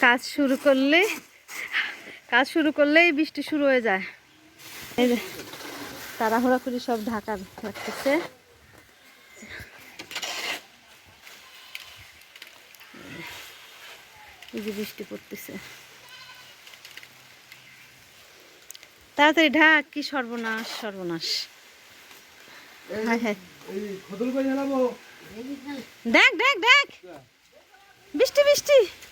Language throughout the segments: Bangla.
কাজ শুরু করলে, কাজ শুরু করলেই বৃষ্টি শুরু হয়ে যায়। এই যে, তাড়াহুড়া করে সব ঢাকা রাখতেছে। এই যে বৃষ্টি পড়তেছে। তাড়াতাড়ি ঢাক, কি সর্বনাশ সর্বনাশ। হায় হায়। দেখ দেখ দেখ। বৃষ্টি বৃষ্টি।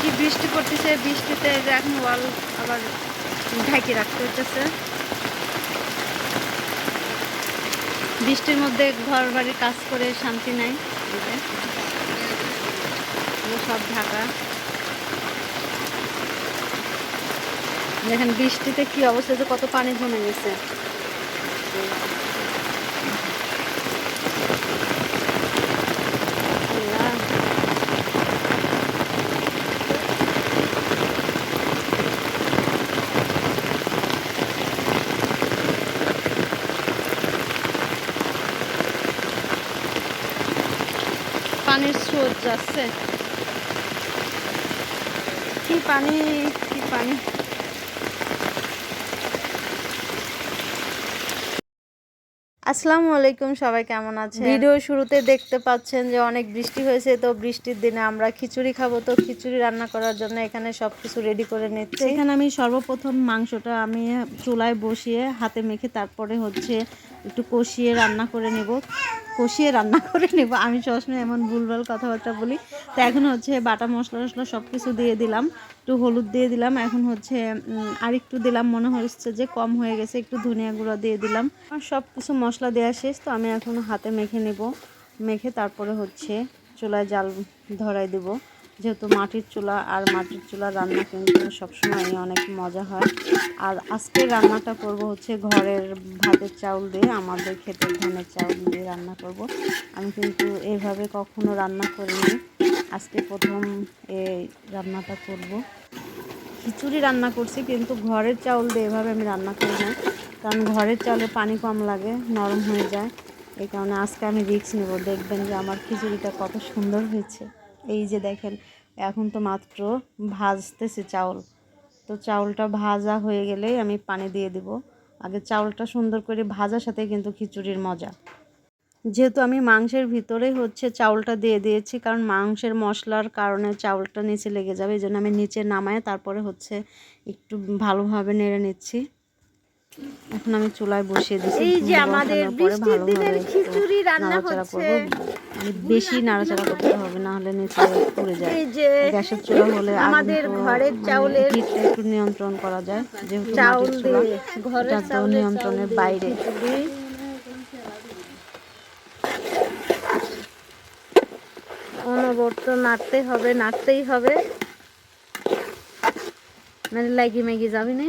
কি বৃষ্টি পড়তেছে, বৃষ্টিতে এখন ওয়াল আবার ঢাকি রাখতে হচ্ছে বৃষ্টির মধ্যে ঘর বাড়ির কাজ করে শান্তি নাই। এগুলো সব ঢাকা। দেখেন বৃষ্টিতে কি অবস্থা, যে কত পানি জমে গেছে। পানির স্রোত যাচ্ছে। কি পানি কি পানি? আসসালামু আলাইকুম সবাই কেমন আছে ভিডিও শুরুতে দেখতে পাচ্ছেন যে অনেক বৃষ্টি হয়েছে তো বৃষ্টির দিনে আমরা খিচুড়ি খাব তো খিচুড়ি রান্না করার জন্য এখানে সব কিছু রেডি করে নিচ্ছি। এখানে আমি সর্বপ্রথম মাংসটা আমি চুলায় বসিয়ে হাতে মেখে তারপরে হচ্ছে একটু কষিয়ে রান্না করে নেব। কষিয়ে রান্না করে নেব। আমি সবসময় এমন ভুলভাল কথাবার্তা বলি। তো এখন হচ্ছে বাটা মশলা টশলা সব কিছু দিয়ে দিলাম। একটু হলুদ দিয়ে দিলাম। এখন হচ্ছে আর একটু দিলাম। মনে হচ্ছে যে কম হয়ে গেছে। একটু ধনিয়া গুঁড়ো দিয়ে দিলাম। আর সব কিছু মশলা দেওয়া শেষ। তো আমি এখন হাতে মেখে নেব। মেখে তারপরে হচ্ছে চুলায় জাল ধরাই দেব। যেহেতু মাটির চুলা আর মাটির চুলা রান্না কিন্তু সবসময় অনেক মজা হয়। আর আজকে রান্নাটা করব হচ্ছে ঘরের ভাতের চাউল দিয়ে, আমাদের ক্ষেতের ধানের চাউল দিয়ে রান্না করব। আমি কিন্তু এইভাবে কখনো রান্না করিনি। আজকে প্রথম এই রান্নাটা করব। খিচুড়ি রান্না করছি কিন্তু ঘরের চাউল দিয়ে এভাবে আমি রান্না করি না। কারণ ঘরের চাউলে পানি কম লাগে, নরম হয়ে যায়। এই কারণে আজকে আমি রিস্ক নেব। দেখবেন যে আমার খিচুড়িটা কত সুন্দর হয়েছে। এই যে দেখেন, এখন তো মাত্র ভাজতেছে চাউল। তো চাউলটা ভাজা হয়ে গেলেই আমি পানি দিয়ে দিব। আগে চাউলটা সুন্দর করে ভাজার সাথে কিন্তু খিচুড়ির মজা। যেহেতু আমি মাংসের ভিতরে হচ্ছে চাউলটা দিয়ে দিয়েছি, কারণ মাংসের মশলার কারণে চাউলটা নিচে লেগে যাবে, এই জন্য আমি নিচে নামায় তারপরে হচ্ছে একটু ভালোভাবে নেড়ে নিচ্ছি। এখন আমি চুলায় বসিয়ে দিচ্ছি এই যে আমাদের বৃষ্টির দিনের খিচুড়ি রান্না হচ্ছে। বেশি নাড়াচাড়া করতে হবে না হলে নিচে পুড়ে যায়। এই যে গ্যাসের চুলা হলে আমাদের ঘরের চাউলের একটু নিয়ন্ত্রণ করা যায় যেহেতু চাউল দিয়ে ঘরের চাউলের নিয়ন্ত্রণের বাইরে। অনবর্ত নাড়তে হবে নাড়তেই হবে। মানে লাগি ম্যাগি যাবি না।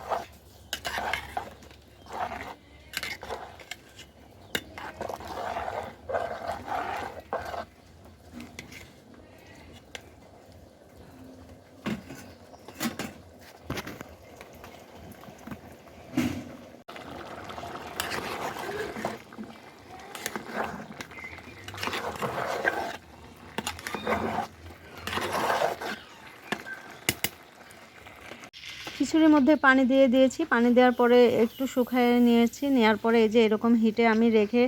খিচুড়ির মধ্যে পানি দিয়ে দিয়েছি। পানি দেওয়ার পরে একটু শুকায় নিয়েছি। নেওয়ার পরে এই যে এরকম হিটে আমি রেখে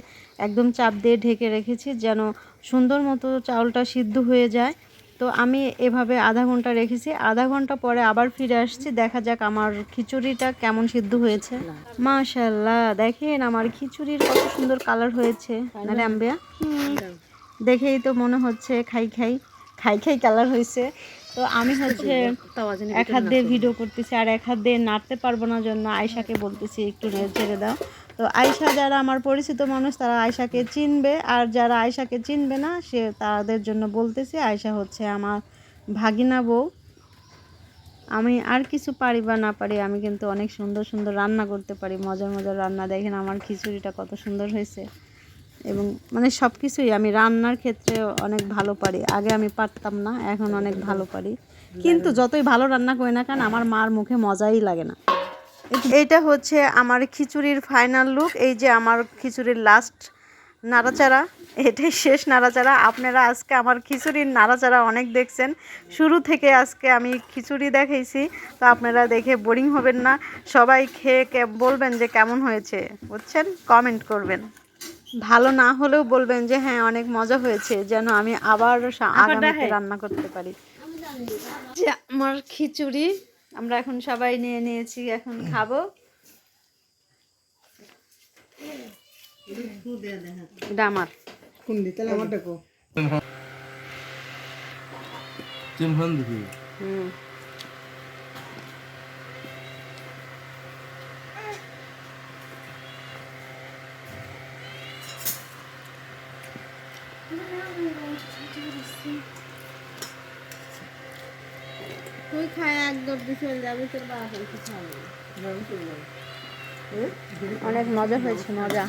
একদম চাপ দিয়ে ঢেকে রেখেছি যেন সুন্দর মতো চাউলটা সিদ্ধ হয়ে যায়। তো আমি এভাবে আধা ঘণ্টা রেখেছি। আধা ঘণ্টা পরে আবার ফিরে আসছি। দেখা যাক আমার খিচুড়িটা কেমন সিদ্ধ হয়েছে। মাশাল্লাহ দেখেন আমার খিচুড়ির কত সুন্দর কালার হয়েছে। আম্বিয়া? দেখেই তো মনে হচ্ছে খাই খাই। খাই খাই কালার হয়েছে। তো আমি হচ্ছে এক হাত দিয়ে ভিডিও করতেছি আর এক হাত দিয়ে নাড়তে পারব না জন্য আয়শাকে বলতেছি একটু ছেড়ে দাও। তো আয়শা যারা আমার পরিচিত মানুষ তারা আয়শাকে চিনবে আর যারা আয়শাকে চিনবে না সে তাদের জন্য বলতেছি আয়শা হচ্ছে আমার ভাগিনা বউ। আমি আর কিছু পারি বা না পারি আমি কিন্তু অনেক সুন্দর সুন্দর রান্না করতে পারি মজার মজার রান্না। দেখেন আমার খিচুড়িটা কত সুন্দর হয়েছে। এবং মানে সব কিছুই আমি রান্নার ক্ষেত্রে অনেক ভালো পারি। আগে আমি পারতাম না, এখন অনেক ভালো পারি। কিন্তু যতই ভালো রান্না করি না কেন, আমার মার মুখে মজাই লাগে না। এইটা হচ্ছে আমার খিচুড়ির ফাইনাল লুক এই যে আমার খিচুড়ির লাস্ট নাড়াচাড়া। এটাই শেষ নাড়াচাড়া। আপনারা আজকে আমার খিচুড়ির নাড়াচাড়া অনেক দেখছেন। শুরু থেকে আজকে আমি খিচুড়ি দেখাইছি, তো আপনারা দেখে বোরিং হবেন না। সবাই খেয়ে বলবেন যে কেমন হয়েছে। বুঝছেন? কমেন্ট করবেন। ভালো না হলেও বলবেন যে হ্যাঁ অনেক মজা হয়েছে যেন আমি আবার আগামীতে রান্না করতে পারি। যে আমার খিচুড়ি আমরা এখন সবাই নিয়ে নিয়েছি এখন খাব। চিমহান দেখি হুম। তুই খায় এক দর্দি চলে যাবে তোর বাবা কিছু অনেক মজা হয়েছে মজা।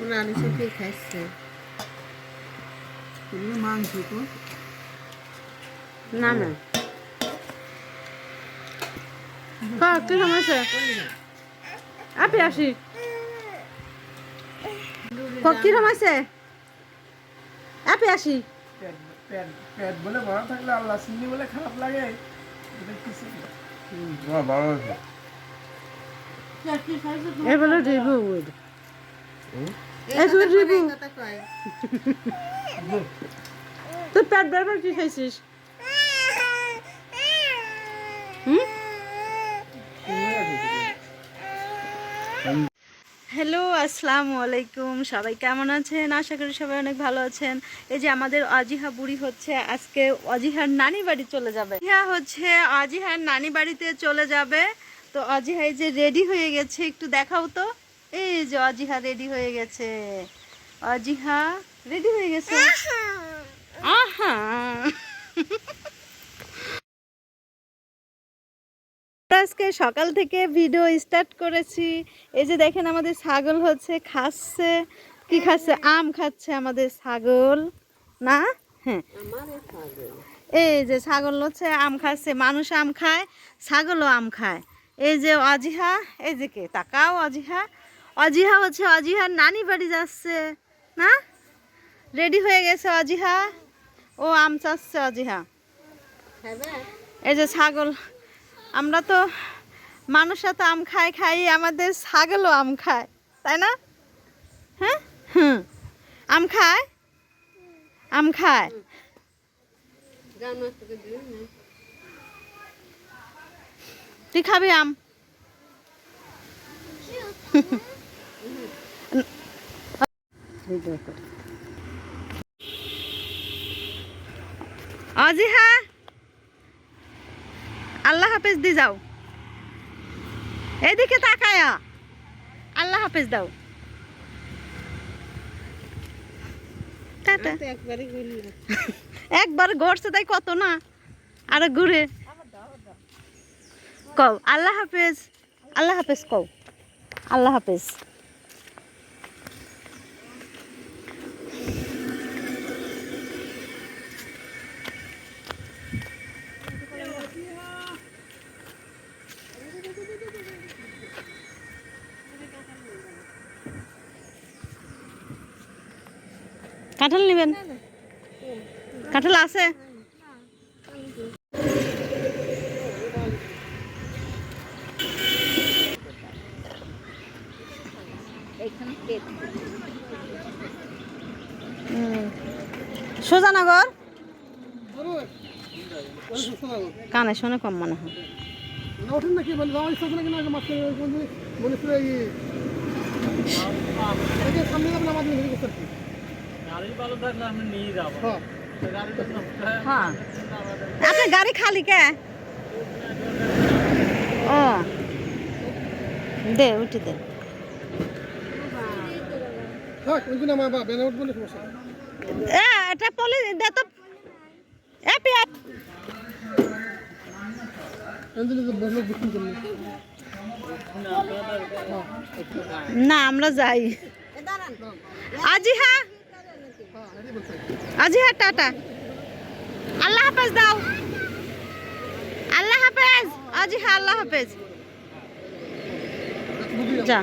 ওরা আনি সব কে খাইছে? মাংস তো। না না। কি সমস্যা আপনি আসি। ক- কি সমস্যা আপনি আসি। পেট বলে ভরা থাকলে আল্লাহ চিনি বলে খারাপ লাগে। এটা কিছু না ভালো আছে? রিভিউ কথা কয় তুই পেট বারবার কি খাইছিস? হুম? হ্যালো আসসালামু আলাইকুম। সবাই কেমন আছেন? আশা করি সবাই অনেক ভালো আছেন। এই যে আমাদের অজিহা বুড়ি হচ্ছে আজকে অজিহার নানি বাড়ি চলে যাবে। অজিহা হচ্ছে অজিহার নানি বাড়িতে চলে যাবে। তো অজিহা এই যে রেডি হয়ে গেছে একটু দেখাও তো। এই যে অজিহা রেডি হয়ে গেছে। অজিহা রেডি হয়ে গেছে? আহা! আজকে সকাল থেকে ভিডিও স্টার্ট করেছি। এই যে দেখেন আমাদের ছাগল হচ্ছে খাচ্ছে। কি খাচ্ছে? আম খাচ্ছে আমাদের ছাগল। না? হ্যাঁ। এই যে ছাগল হচ্ছে আম খাচ্ছে। মানুষ আম খায় ছাগলও আম খায়। এই যে অজিহা এই যে কে? তাকাও অজিহা। অজিহা হচ্ছে অজিহার নানি বাড়ি যাচ্ছে। না? রেডি হয়ে গেছে অজিহা? ও আম চাচ্ছে অজিহা। এই যে ছাগল আমরা তো মানুষরা তো আম খায় খাই আমাদের ছাগলও আম খায়, তাই না? হ্যাঁ? হুম। আম খায়? আম খায়। তুই খাবি আম? অজি হ্যাঁ আল্লাহ হাফেজ দি যাও। এদিকে তাকায়া। আল্লাহ হাফেজ দাও। টাটা একবার ঘরছে তাই কত না? আর ঘুরে। কও আল্লাহ হাফেজ আল্লাহ হাফেজ কও। আল্লাহ হাফেজ। কাঁঠাল নেবেন? কাঁঠাল আছে? সোজানগর কানে শোনে কম মনে হয়। মানে মনে সামনে যাবেন আমাদের হেরি করতে হ্যাঁ। হ্যাঁ। আপনার গাড়ি খালি কে? ও। দে উঠি দে। হ্যাঁ এটা পলি দে তো। এ পিয়া না আমরা যাই। আজি হ্যাঁ আজি হ্যাঁ টাটা। আল্লাহ হাফেজ দাও। আল্লাহ হাফেজ। আজি হ্যাঁ আল্লাহ হাফেজ। যা।